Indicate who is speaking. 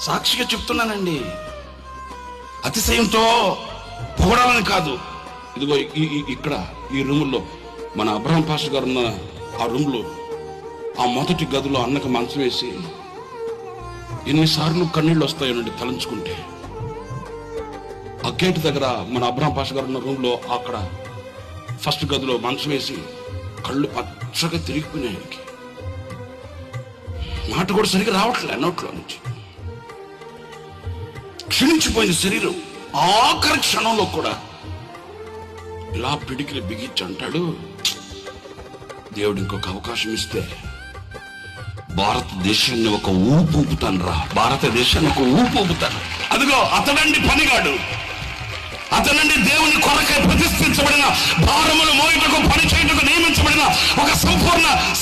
Speaker 1: సాక్షిగా చెప్తున్నానండి. అతిశయంతో పొగడాలని కాదు. ఇదిగో ఈ- ఇక్కడ ఈ రూముల్లో మన అబ్రహం పాష గారు ఉన్న ఆ రూమ్లో ఆ మొదటి గదిలో అన్నకు మంచం వేసి ఎన్నిసార్లు కన్నీళ్ళు వస్తాయోనండి తలంచుకుంటే. ఆ గేట్ దగ్గర మన అబ్రహం పాష గారు ఉన్న రూమ్లో అక్కడ ఫస్ట్ గదిలో మంచం వేసి కళ్ళు పచ్చగా తిరిగిపోయినాయి మాట కూడా సరిగ్గా రావట్లే నోట్లో నుంచి. క్షీణించిపోయిన శరీరం. ఆఖరి క్షణంలో కూడా. ఇలా పిడికిలు బిగించి అంటాడు. దేవుడు ఇంకొక అవకాశం ఇస్తే భారతదేశాన్ని ఒక ఊపు ఊపుతాను రా. భారతదేశాన్ని ఒక ఊపు ఊపుతాను. అదిగో అతడండి పనిగాడు. అతనండి దేవుని కొరకై ప్రతిష్ఠించబడిన భారములు మోయటకు పని చేయటకు నియమించబడిన ఒక సంపూర్ణ